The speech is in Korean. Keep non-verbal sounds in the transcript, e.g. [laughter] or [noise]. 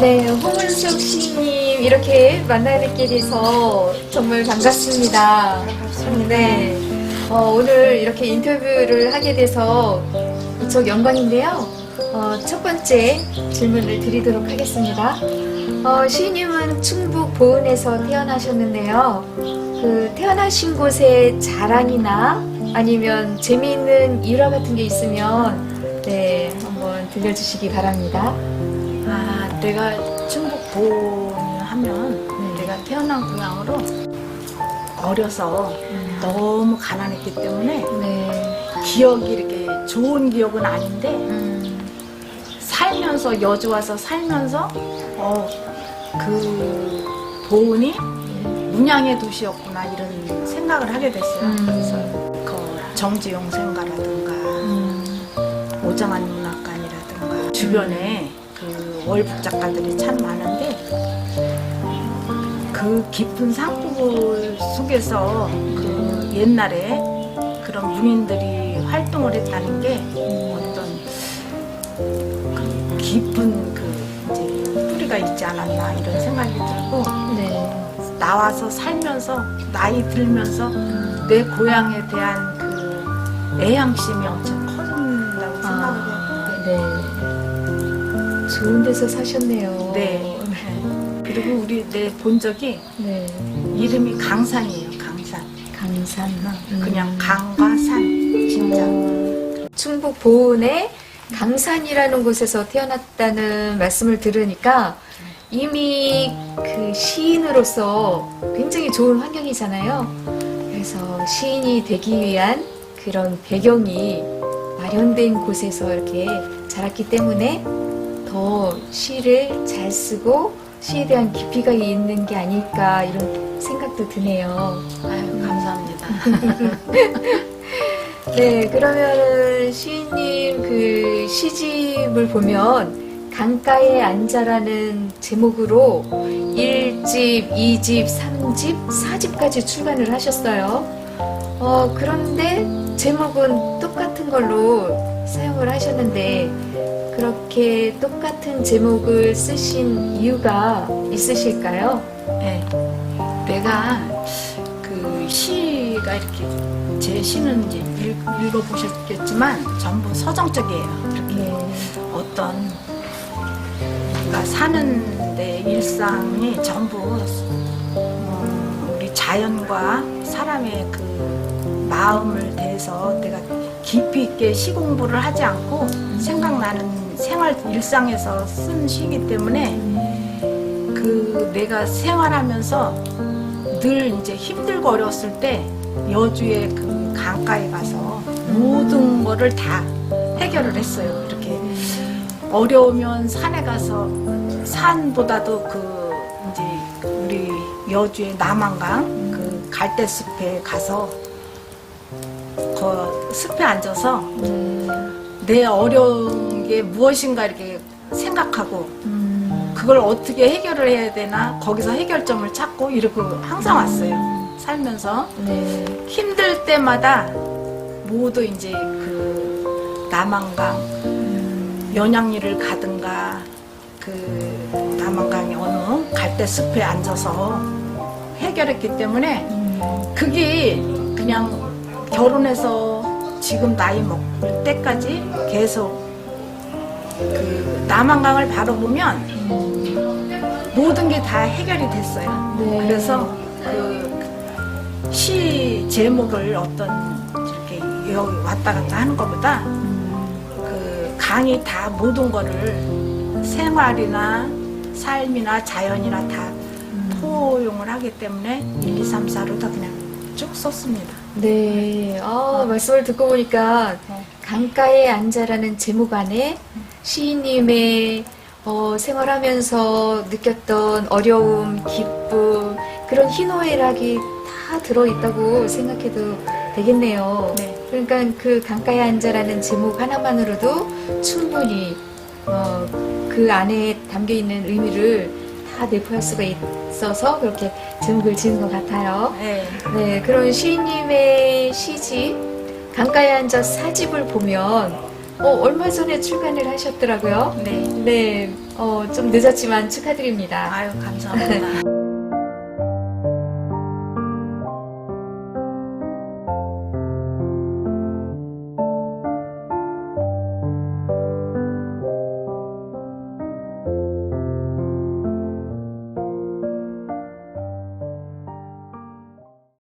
네, 홍은숙 시인님 이렇게 만나 뵙게 돼서 정말 반갑습니다. 네, 어, 오늘 이렇게 인터뷰를 하게 돼서 무척 영광인데요. 어, 첫 번째 질문을 드리도록 하겠습니다. 어, 시인님은 충북 보은에서 태어나셨는데요. 그 태어나신 곳에 자랑이나 아니면 재미있는 일화 같은 게 있으면 네, 한번 들려주시기 바랍니다. 아, 내가 충북 보하면 네. 내가 태어난 고향으로 어려서 너무 가난했기 때문에 네. 기억이 이렇게 좋은 기억은 아닌데 음, 살면서 여주 와서 살면서 어, 그 보은이 문양의 도시였구나 이런 생각을 하게 됐어요. 음. 그래서 그 정지용 생가라든가 음, 오장한 문학관이라든가 주변에 그 월북 작가들이 참 많은데 그 깊은 산골 속에서 그 옛날에 그런 문인들이 활동을 했다는 게 어떤 그 깊은 그 이제 뿌리가 있지 않았나 이런 생각이 들고 네. 나와서 살면서 나이 들면서 내 고향에 대한 그 애향심이 엄청 커진다고 생각을 해요. 네. 좋은 데서 사셨네요. 네. 그리고 우리 내 본 적이 네. 이름이 강산이에요. 강산. 강산. 음. 그냥 강과 산. 진짜. 어, 충북 보은의 강산이라는 곳에서 태어났다는 말씀을 들으니까 이미 그 시인으로서 굉장히 좋은 환경이잖아요. 그래서 시인이 되기 위한 그런 배경이 마련된 곳에서 이렇게 자랐기 때문에 더 시를 잘 쓰고 시에 대한 깊이가 있는 게 아닐까 이런 생각도 드네요. 아유, 감사합니다. [laughs] 네, 그러면 시인님 그 시집을 보면 강가에 앉아라는 제목으로 1집, 2집, 3집, 4집까지 출간을 하셨어요. 어, 그런데 제목은 똑같은 걸로 사용을 하셨는데 그렇게 똑같은 제목을 쓰신 이유가 있으실까요? 네. 내가 그 시가 이렇게 제 시는 이제 읽, 읽어보셨겠지만 전부 서정적이에요. 이렇게 네. 어떤 우리가 사는 데 일상이 전부 음, 우리 자연과 사람의 그 마음을 대해서 내가 깊이 있게 시 공부를 하지 않고 생각나는 생활 일상에서 쓴 시이기 때문에 그 내가 생활하면서 늘 이제 힘들고 어려웠을 때 여주의 그 강가에 가서 모든 거를 다 해결을 했어요. 이렇게 어려우면 산에 가서 산보다도 그 이제 우리 여주의 남한강 그 갈대숲에 가서 그 숲에 앉아서 음, 내 어려운 게 무엇인가 이렇게 생각하고 음, 그걸 어떻게 해결을 해야 되나 거기서 해결점을 찾고 이렇게 항상 왔어요. 살면서 네. 힘들 때마다 모두 이제 그 남한강 음, 연양리를 가든가 그 남한강의 어느 갈대 숲에 앉아서 해결했기 때문에 음, 그게 그냥 결혼해서 지금 나이 먹을 때까지 계속 그 남한강을 바라보면 음, 모든 게 다 해결이 됐어요. 네. 그래서 그 시 제목을 어떤 이렇게 여기 왔다 갔다 하는 것보다 음, 그 강이 다 모든 거를 생활이나 삶이나 자연이나 다 포용을 하기 때문에 1, 2, 3, 4로 다 그냥 쭉 썼습니다. 네. 아, 말씀을 듣고 보니까 네. 강가에 앉아라는 제목 안에 시인님의 어, 생활하면서 느꼈던 어려움, 기쁨, 그런 희노애락이 다 들어있다고 생각해도 되겠네요. 네. 그러니까 그 강가에 앉아라는 제목 하나만으로도 충분히 어, 그 안에 담겨 있는 의미를 다 내포할 수가 있어서 그렇게 제목을 지은 것 같아요. 네. 네, 그런 시인님의 시집 강가에 앉아 사집을 보면 어, 얼마 전에 출간을 하셨더라고요. 네. 네, 어, 좀 늦었지만 축하드립니다. 아유 감사합니다.